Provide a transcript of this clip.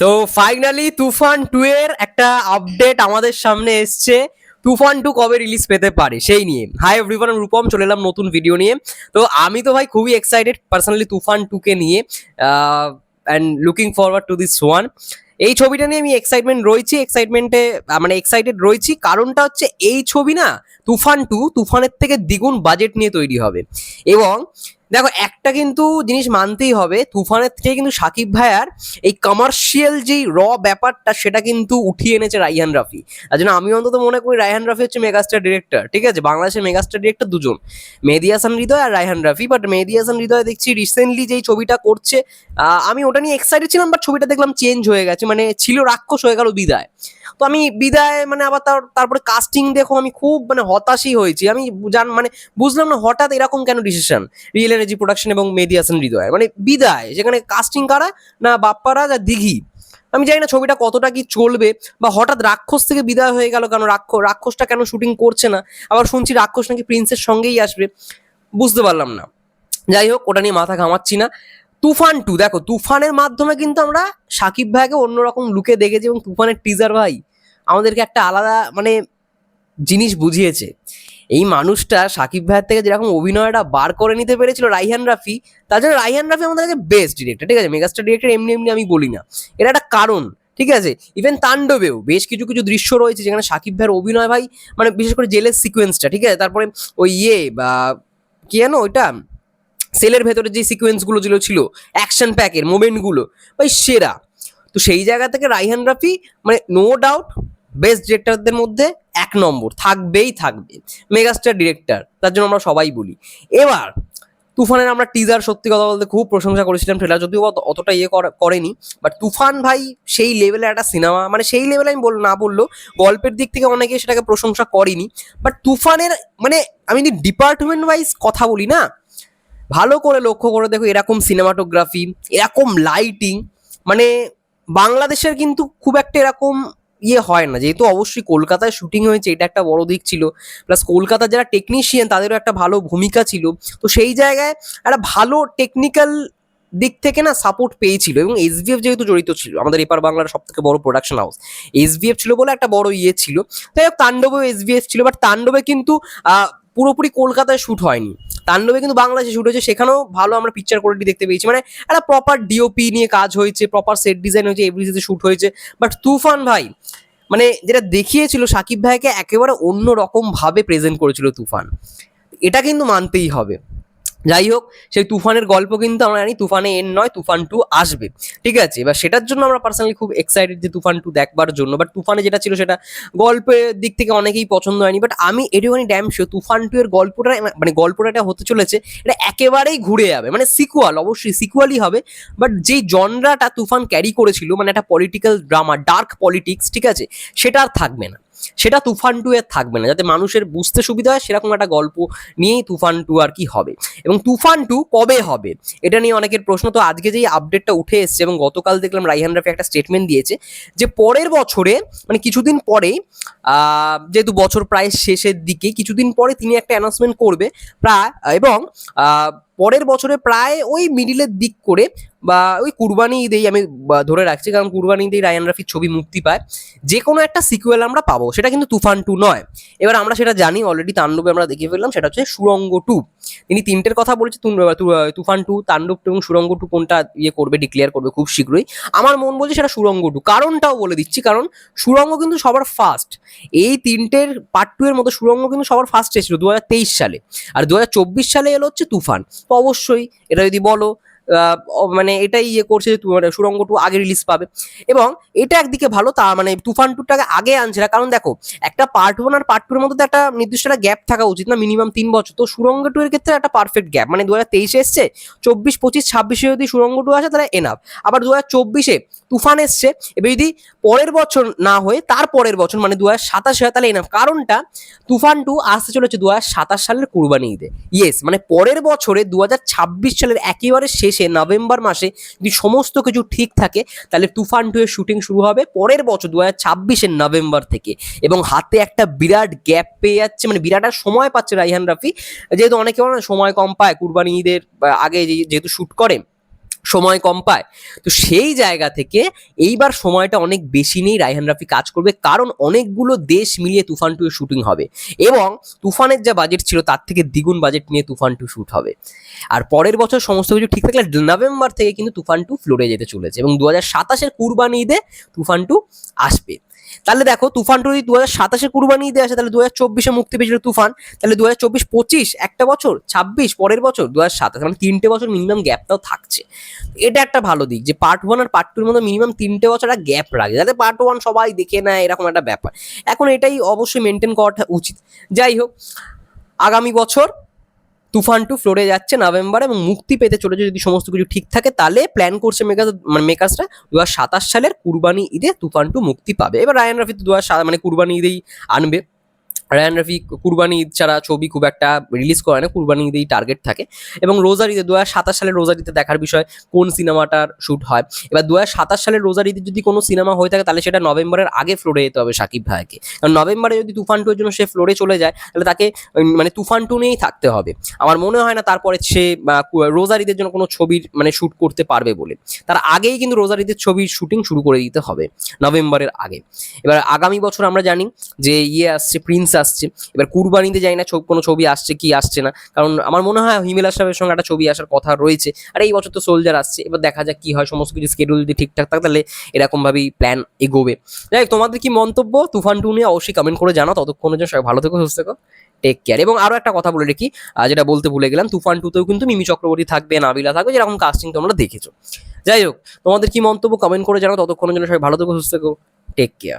তো ফাইনালি তুফান টু এর একটা আপডেট আমাদের সামনে এসছে। তুফান টু কবে রিলিজ পেতে পারে সেই নিয়ে। হাই এভরিওয়ান রূপম, চলে এলাম নতুন ভিডিও নিয়ে। তো আমি তো ভাই খুবই এক্সাইটেড পার্সোনালি তুফান টু কে নিয়ে and looking forward to this one এই ছবিটা নিয়ে আমি এক্সাইটমেন্ট রয়েছি এক্সাইটমেন্টে মানে এক্সাইটেড রয়েছি। কারণটা হচ্ছে এই ছবি না, তুফান টু তুফানের থেকে দ্বিগুণ বাজেট নিয়ে তৈরি হবে। এবং দেখো, একটা কিন্তু জিনিস মানতেই হবে, তুফানের থেকে কিন্তু সাকিব ভাইয়ার এই কমার্শিয়াল যেই র ব্যাপারটা, সেটা কিন্তু উঠিয়ে এনেছে রাইহান রাফি। তার জন্য আমি অন্তত মনে করি রাইহান রাফি হচ্ছে মেগাস্টার ডিরেক্টর ঠিক আছে? বাংলাদেশের মেগাস্টার ডিরেক্টর দুজন। মেহেদি হাসান হৃদয় আর রাইহান রাফি। বাট মেহেদি হাসান হৃদয় দেখছি রিসেন্টলি যেই ছবিটা করছে আমি ওটা নিয়ে এক্সাইটেড ছিলাম বাট ছবিটা দেখলাম চেঞ্জ হয়ে গেছে মানে ছিল রাক্ষস হয়ে গেল বিদায়। তো আমি বিদায় মানে আবার তার, তারপরে কাস্টিং দেখো আমি খুব মানে হতাশই হয়েছি। আমি জান মানে বুঝলাম না হঠাৎ এরকম কেন ডিসিশন রিয়েল এনার্জি প্রোডাকশন এবং হাসান হৃদয়। মানে বিদায়, যেখানে কাস্টিং কারা? না বাপ্পারা আর দিঘি। আমি জানি না ছবিটা কতটা কি চলবে, বা হঠাৎ রাক্ষস থেকে বিদায় হয়ে গেল কেন? রাক্ষস রাক্ষসটা কেন শুটিং করছে না? আবার শুনছি রাক্ষস নাকি প্রিন্সের সঙ্গেই আসবে। বুঝতে পারলাম না। যাই হোক, ওটা নিয়ে মাথা ঘামাচ্ছি না। তুফান টু দেখো, তুফানের মাধ্যমে কিন্তু আমরা সাকিব ভাইকে অন্যরকম লুকে দেখেছি এবং তুফানের টিজার ভাই আমাদেরকে একটা আলাদা মানে জিনিস বুঝিয়েছে। এই মানুষটা সাকিব ভাইয়ের থেকে যেরকম অভিনয়টা বার করে নিতে পেরেছিল রাইহান রাফি, তার জন্য রাইহান রাফি আমাদের কাছে বেস্ট ডিরেক্টর ঠিক আছে? মেগাস্টার ডিরেক্টর এমনি এমনি আমি বলি না। এটা একটা কারণ, ঠিক আছে? ইভেন তাণ্ডবেও বেশ কিছু কিছু দৃশ্য রয়েছে যেখানে সাকিব ভাইয়ের অভিনয় ভাই মানে বিশেষ করে জেলের সিকোয়েন্সটা ঠিক আছে? তারপরে ওই ইয়ে বা, কি জানো ওইটা? সেলের ভেতরে যে সিকোয়েন্সগুলো যেগুলো ছিল অ্যাকশন প্যাকের মোমেন্টগুলো ভাই সেরা। তো সেই জায়গা থেকে রাইহান রাফি মানে নো ডাউট বেস্ট ডিরেক্টরদের মধ্যে এক নম্বর, থাকবেই থাকবে মেগাস্টার ডিরেক্টর তার জন্য আমরা সবাই বলি। এবার, তুফানের আমরা টিজার সত্যি কথা বলতে খুব প্রশংসা করেছিলাম ট্রেলার যদিও অতটা ইয়ে করা- করেনি বাট তুফান ভাই সেই লেভেলে একটা সিনেমা মানে সেই লেভেলে আমি বল, না বলল গল্পের দিক থেকে অনেকে সেটাকে প্রশংসা করেনি বাট তুফানের মানে আমি যদি ডিপার্টমেন্ট ওয়াইজ কথা বলি না ভালো করে লক্ষ্য করে দেখো এরকম সিনেমাটোগ্রাফি এরকম লাইটিং মানে বাংলাদেশের কিন্তু খুব একটা এরকম ইয়ে হয় না। যেহেতু অবশ্যই কলকাতায় শুটিং হয়েছে, এটা একটা বড় দিক ছিল। প্লাস কলকাতার যারা টেকনিশিয়ান তাদেরও একটা ভালো ভূমিকা ছিল। তো সেই জায়গায় একটা ভালো টেকনিক্যাল দিক থেকে না সাপোর্ট পেয়েছিল। এবং এস এসভিএফ যেহেতু জড়িত ছিল, আমাদের এপার বাংলার সব থেকে বড় প্রোডাকশন হাউস এসভিএফ ছিল বলে একটা বড় ইয়ে ছিল। তাই হোক, তাণ্ডবেও এসভিএফ ছিল বাট তাণ্ডবে কিন্তু পুরোপুরি কলকাতায় শ্যুট হয়নি। তাণ্ডবে কিন্তু বাংলাদেশে শ্যুট হয়েছে, সেখানেও ভালো আমরা পিকচার কোয়ালিটি দেখতে পেয়েছি। মানে একটা প্রপার ডিওপি নিয়ে কাজ হয়েছে প্রপার সেট ডিজাইন হয়েছে এভরিথিতে শ্যুট হয়েছে। বাট তুফান ভাই মানে যেটা দেখিয়েছিল, সাকিব ভাইকে একেবারে অন্য রকমভাবে প্রেজেন্ট করেছিল তুফান। এটা কিন্তু মানতেই হবে। যাই হোক, সেই তুফানের গল্প কিন্তু আমরা জানি, তুফানে এন নয়, তুফান টু আসবে। ঠিক আছে? এবার সেটার জন্য আমরা পার্সোনালি খুব এক্সাইটেড যে তুফান টু দেখবার জন্য। বাট তুফানে যেটা ছিল সেটা গল্পের দিক থেকে অনেকেই পছন্দ হয়নি। বাট আমি এটুখানি ড্যাম শিওর তুফান টু এর গল্পটা মানে গল্পটা এটা হতে চলেছে, এটা একেবারেই ঘুরে যাবে। মানে সিকুয়াল অবশ্যই সিকুয়ালই হবে। বাট যেই জনরাটা তুফান ক্যারি করেছিল মানে একটা পলিটিক্যাল ড্রামা ডার্ক পলিটিক্স ঠিক আছে? সেটা আর থাকবে না। সেটা তুফান টু এর থাকবে না। যাতে মানুষের বুঝতে সুবিধা হয়, সেরকম একটা গল্প নিয়েই তুফান টু আর কি হবে। এবং তুফান টু কবে হবে? এটা নিয়ে অনেকের প্রশ্ন। তো আজকে যেই আপডেটটা উঠে এসেছে এবং গতকাল দেখলাম রাইহান রাফি একটা স্টেটমেন্ট দিয়েছে যে, পরের বছরে মানে কিছুদিন পরেই যেহেতু বছর প্রায় শেষের দিকে, কিছুদিন পরে তিনি একটা অ্যানাউন্সমেন্ট করবে প্রায়, এবং পরের বছরে প্রায় ওই মিডিলের দিক করে বা ওই কুরবানি ঈদেই আমি ধরে রাখছি, কারণ কুরবানি ঈদেই রায়ান রাফির ছবি মুক্তি পায়। যে কোনো একটা সিকুয়েল আমরা পাবো, সেটা কিন্তু তুফান টু নয়। এবার আমরা সেটা জানি অলরেডি তাণ্ডবে আমরা দেখে ফেললাম, সেটা হচ্ছে সুরঙ্গ টু তিনি তিনটের কথা বলেছে তুফান টু তাণ্ডব টু এবং সুরঙ্গ টু কোনটা ইয়ে করবে ডিক্লেয়ার করবে খুব শীঘ্রই। আমার মন বলছে সেটা সুরঙ্গ টু কারণটাও বলে দিচ্ছি, কারণ সুরঙ্গ কিন্তু সবার ফার্স্ট এই তিনটের পার্ট টু এর মতো সুরঙ্গ কিন্তু সবার ফার্স্ট এসেছিল দু হাজার তেইশ সালে। আর দু হাজার চব্বিশ সালে এলো হচ্ছে তুফান। তো অবশ্যই এটা যদি বলো মানে এটাই ইয়ে করছে যে মানে সুরঙ্গ টু আগে রিলিজ পাবে। এবং এটা একদিকে ভালো, তা মানে তুফান টুটাকে আগে আনছে না। কারণ দেখো, একটা পার্ট ওয়ান আর পার্ট টু এর মধ্যে একটা নির্দিষ্ট একটা গ্যাপ থাকা উচিত না মিনিমাম তিন বছর। তো সুরঙ্গ টু এর ক্ষেত্রে একটা পারফেক্ট গ্যাপ মানে দু হাজার তেইশে এসছে, চব্বিশ, পঁচিশ, ছাব্বিশে যদি সুরঙ্গ টু আসে, তাহলে এনাফ আবার দু হাজার চব্বিশে তুফান এসছে, এবার যদি পরের বছর না হয়ে তার পরের বছর মানে দু হাজার সাতাশে হয়, তাহলে এনাফ কারণটা তুফান টু আসতে চলেছে দু হাজার সাতাশ সালের কুরবানি ঈদে। ইয়েস মানে পরের বছরে দু হাজার ছাব্বিশ সালের একেবারে শেষে নভেম্বর মাসে যদি সমস্ত কিছু ঠিক থাকে, তাহলে তুফান টু এর শুটিং শুরু হবে পরের বছর দু হাজার ছাব্বিশের নভেম্বর থেকে। এবং হাতে একটা বিরাট গ্যাপ পেয়ে যাচ্ছে মানে বিরাট আর সময় পাচ্ছে রাইহান রাফি। যেহেতু অনেকে সময় কম পায়, কুরবানি ঈদের আগে যেহেতু শ্যুট করে সময় কম পায়। তো সেই জায়গা থেকে এইবার সময়টা অনেক বেশি নেই রায়হান রাফি কাজ করবে, কারণ অনেকগুলো দেশ মিলিয়ে তুফান টু শুটিং হবে। এবং তুফানের যা বাজেট ছিল, তার থেকে দ্বিগুণ বাজেট নিয়ে তুফান টু শুট হবে। আর পরের বছর সমস্ত কিছু ঠিক থাকলে, নভেম্বর থেকে কিন্তু তুফান টু ফ্লোরে যেতে চলেছে। এবং দু হাজার সাতাশের কুরবানি ঈদে তুফান টু আসবে। তাহলে দেখো তুফান যদি দু হাজার সাতাশে কুরবানি ঈদে আসে, তাহলে দু হাজার চব্বিশে মুক্তি পেয়েছিল তুফান। তাহলে দু হাজার চব্বিশ পঁচিশ, একটা বছর, ছাব্বিশ, পরের বছর দু হাজার সাতাশ মানে তিনটে বছর মিনিমাম গ্যাপটাও থাকছে। এটা একটা ভালো দিক যে পার্ট ওয়ান আর পার্ট টুর মধ্যে মিনিমাম তিনটে বছর একটা গ্যাপ রাখে, যাতে পার্ট ওয়ান সবাই দেখে নেয়, এরকম একটা ব্যাপার। এখন এটাই অবশ্যই মেনটেন করাটা উচিত। যাই হোক, আগামী বছর তুফান টু ফ্লোরে যাচ্ছে নভেম্বর এবং মুক্তি পেতে চলেছে যদি সমস্ত কিছু ঠিক থাকে, তাহলে প্ল্যান করছে মেকার মানে মেকার্সরা দু সাতাশ সালের কুরবানি ঈদে তুফান টু মুক্তি পাবে। এবার রায়ন রাফি তো দু হাজার মানে কুরবানি ঈদেই আনবে। রায়ান রাফি কুরবানি ঈদ ছাড়া ছবি খুব একটা রিলিজ করে না, কুরবানি ঈদেই টার্গেট থাকে। এবং রোজার ঈদে দু হাজার সাতাশ সালের রোজার ঈদে দেখার বিষয়, কোন সিনেমাটার শ্যুট হয়? এবার দু হাজার সাতাশ সালের রোজার ঈদে যদি কোনো সিনেমা হয়ে থাকে, তাহলে সেটা নভেম্বরের আগে ফ্লোরে যেতে হবে সাকিব ভাইকে। কারণ নভেম্বরে যদি তুফান টুর জন্য সে ফ্লোরে চলে যায়, তাহলে তাকে মানে তুফান টু নিয়েই থাকতে হবে। আমার মনে হয় না তারপরে সে রোজার ঈদের জন্য কোনো ছবির মানে শ্যুট করতে পারবে বলে। তার আগেই কিন্তু রোজার ঈদের ছবির শুটিং শুরু করে দিতে হবে, নভেম্বরের আগে। এবার আগামী বছর আমরা জানি যে ইয়ে আসছে প্রিন্স আসছে। এবার কুরবানিতে যাই না কোনো ছবি আসছে কি আসছে না। কারণ আমার মনে হয় হিমেল আশরাফের সঙ্গে একটা ছবি আসার কথা রয়েছে। আর এই বছর তো সোলজার আসছে। এবার দেখা যাক কি হয় সমস্ত কিছু স্কেডিউল যদি ঠিকঠাক থাকে তাহলে এরকমভাবেই প্ল্যান এগোবে। যাই হোক, তোমাদের কি মন্তব্য? তুফান টু নিয়ে অবশ্যই কমেন্ট করে জানাও। ততক্ষণের জন্য সবাই ভালো থেকো সুস্থ থেকো। টেক কেয়ার এবং আরও একটা কথা বলে রেখি যেটা বলতে ভুলে গেলাম তুফান টুতেও কিন্তু মিমি চক্রবর্তী থাকবে নাবিলা থাকবে যেরকম কাস্টিং তোমরা দেখেছ। যাই হোক তোমাদের কি মন্তব্য কমেন্ট করে জানাও। ততক্ষণের জন্য সবাই ভালো থেকো সুস্থ থেকো। Take care